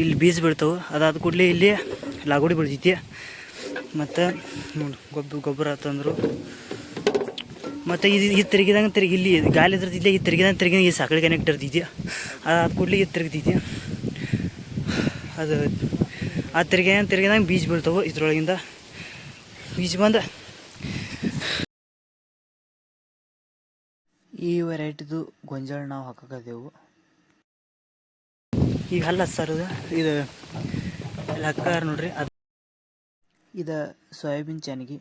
ಇಲ್ಲಿ ಬೀಜ ಬೀಳ್ತವೆ. ಅದಾದ ಕೂಡಲೇ ಇಲ್ಲಿ ಲಾಗೋಡಿ ಬೀಳ್ತೈತಿ ಮತ್ತು ನೋಡಿ ಗೊಬ್ಬರ ಗೊಬ್ಬರ ಆತಂದ್ರು ಮತ್ತು ಇದು ಇದು ತಿರುಗಿದಂಗೆ ತಿರುಗಿ ಇಲ್ಲಿ ಗಾಳಿ ಇದ್ರದಿಲ್ಲ ಈ ತಿರುಗಿದಂಗೆ ತಿರುಗಿ ಈ ಸಾಕಳಿ ಕನೆಕ್ಟ್ ಇರ್ತೈತಿ ಅದಾದ ಕೂಡಲೇ ಇದು ತಿರುಗ್ತೈತಿ. ಅದು ಆ ತಿರುಗಿ ತಿರುಗಿದಂಗೆ ಬೀಜ ಬೀಳ್ತವೆ ಇದ್ರೊಳಗಿಂದ. ಬೀಜ ಬಂದ. ಈ ವೆರೈಟಿದು ಗೊಂಜಾಳ ನಾವು ಹಾಕಕದೇವು ಈಗ ಅಲ್ಲ ಸರ್ ಇದು ಇಲ್ಲಿ ನೋಡ್ರಿ, ಅದು. ಇದು ಸೋಯಾಬೀನ್ ಚಾನಿಗೆ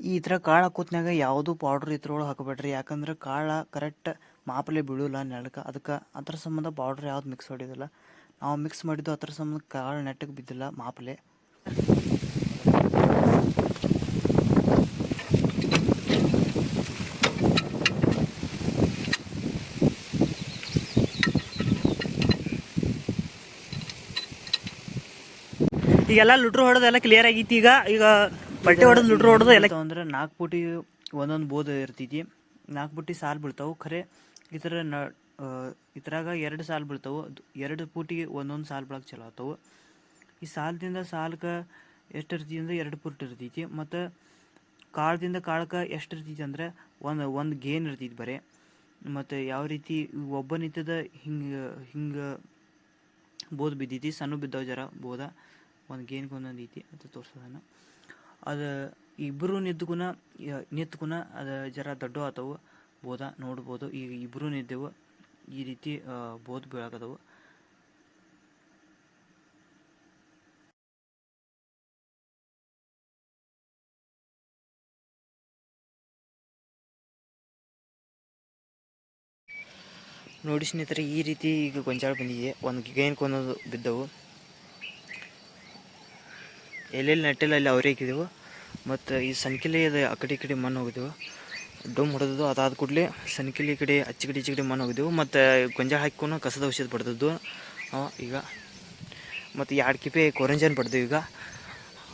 ಈ ಥರ ಕಾಳು ಹಾಕೋತ್ನಾಗ ಯಾವುದು ಪೌಡ್ರ್ ಇದ್ರೊಳಗೆ ಹಾಕಬೇಡ್ರಿ. ಯಾಕಂದ್ರೆ ಕಾಳು ಕರೆಕ್ಟ್ ಮಾಪಲೆ ಬೀಳಲ್ಲ ನೆಲಕ್ಕೆ. ಅದಕ್ಕೆ ಅದ್ರ ಸಂಬಂಧ ಪೌಡ್ರ್ ಯಾವ್ದು ಮಿಕ್ಸ್ ಹೊಡಿಯೋದಿಲ್ಲ ನಾವು ಮಿಕ್ಸ್ ಮಾಡಿದ್ದು ಅದ್ರ ಸಂಬಂಧ ಕಾಳು ನೆಟ್ಟಗೆ ಬಿದ್ದಿಲ್ಲ ಮಾಪಲೆ ಈಗೆಲ್ಲ ಲುಟ್ರು ಹೊಡೆದು ಎಲ್ಲ ಕ್ಲಿಯರ್ ಆಗೈತಿ. ಈಗ ಈಗ ಬಟ್ಟೆ ಹೊಡೆದು ಲುಟ್ರು ಹೊಡೆದು ಎಲ್ಲ ಅಂದ್ರೆ ನಾಲ್ಕು ಪುಟಿ ಒಂದೊಂದು ಬೋಧ ಇರ್ತೈತಿ. ನಾಲ್ಕು ಪುಟಿ ಸಾಲು ಬೀಳ್ತಾವೆ. ಖರೆ, ಈ ಥರ ನ ಇದ್ರಾಗ ಎರಡು ಸಾಲು ಬೀಳ್ತಾವೆ. ಎರಡು ಪೂಟಿಗೆ ಒಂದೊಂದು ಸಾಲು ಬೀಳಕ್ಕೆ ಚಲೋ ಆತವು. ಈ ಸಾಲದಿಂದ ಸಾಲಕ್ಕೆ ಎಷ್ಟು ಇರ್ತೈತಿ ಅಂದ್ರೆ ಎರಡು ಪುಟ್ ಇರ್ತೈತಿ. ಮತ್ತು ಕಾಳದಿಂದ ಕಾಳಕ್ಕೆ ಎಷ್ಟು ಇರ್ತೈತಿ ಅಂದ್ರೆ ಒಂದು ಒಂದು ಗೇನ್ ಇರ್ತೈತಿ ಬರೀ. ಮತ್ತು ಯಾವ ರೀತಿ ಒಬ್ಬ ನಿಂತದ ಹಿಂಗೆ ಹಿಂಗೆ ಬೋದ್ ಬಿದ್ದೈತಿ ಸಣ್ಣ ಬಿದ್ದಾವ ಜರ ಬೋದ. ಒಂದು ಗೇನ್ಗೆ ಒಂದೊಂದು ಐತಿ ಅಂತ ತೋರ್ಸೋದನ್ನ ಅದು ಇಬ್ಬರು ನಿದ್ದಗುನ ನಿಂತ್ಗುನ ಅದು ಜರ ದೊಡ್ಡ ಆತವು. ಬೋಧ ನೋಡ್ಬೋದು. ಈಗ ಇಬ್ಬರು ನಿದ್ದೆವು ಈ ರೀತಿ ಬೋಧ ಬೀಳಾಕದವು. ನೋಡಿ ಸ್ನೇಹಿತರೆ, ಈ ರೀತಿ ಈಗ ಗೊಂಜಾಳ ಬಂದಿದೆ. ಒಂದು ಗೇನ್ಗೆ ಒಂದೊಂದು ಬಿದ್ದವು. ಎಲ್ಲೆಲ್ಲಿ ನೆಟ್ಟಿಲ್ಲ, ಅಲ್ಲಿ ಅವರೇ ಹಾಕಿದೆವು ಮತ್ತು ಈ ಸನ್ಕಿಲಿ ಅದು ಆ ಕಡೆ ಈ ಕಡೆ ಮಣ್ಣು ಹೋಗಿದ್ದೆವು ಡೊಮ್ ಹೊಡೆದದ್ದು, ಅದಾದ ಕೂಡಲೇ ಸನ್ಕಿಲಿ ಕಡೆ ಅಚ್ಚಿ ಕಡೆ ಈಚೆ ಕಡೆ ಮಣ್ಣು ಹೋಗಿದ್ದೆವು ಮತ್ತು ಗೊಂಜಾಳ ಹಾಕಿಕೊಂಡು ಕಸದ ಔಷಧ ಪಡೆದದ್ದು ಈಗ ಮತ್ತು ಎರಡು ಕಿಪೆ ಕೊರಂಜನ್ ಪಡೆದೆವು ಈಗ.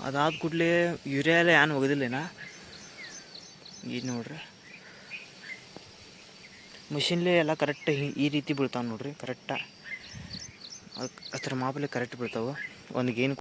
ಅದಾದ ಕೂಡಲೇ ಯೂರಿಯಾ ಎಲ್ಲ ಏನು ಹೋಗೋದಿಲ್ಲೇನ ಈಗ ನೋಡ್ರಿ. ಮಿಷಿನ್ಲೇ ಎಲ್ಲ ಕರೆಕ್ಟ್ ಈ ರೀತಿ ಬೀಳ್ತಾವೆ ನೋಡ್ರಿ, ಕರೆಕ್ಟ. ಅದ್ರ ಮಾಪಲೆ ಕರೆಕ್ಟ್ ಬೀಳ್ತಾವೆ. ಒಂದು ಗೇನ್